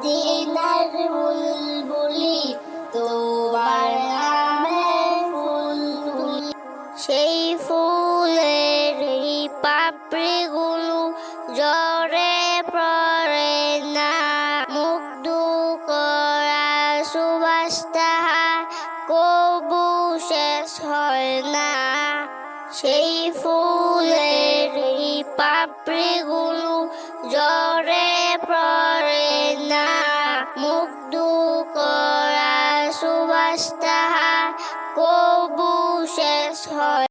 মদিনার বুলবুলি, তোমার সেই ফুলের এই পাপড়িগুলো জরে পড়ে না। মুগ্ধ করা সুবাস কবু শেষ হয় না। সেই ফুলের এই পাপড়িগুলো জ করা সুবাস তাহার কবু শেষ হয়।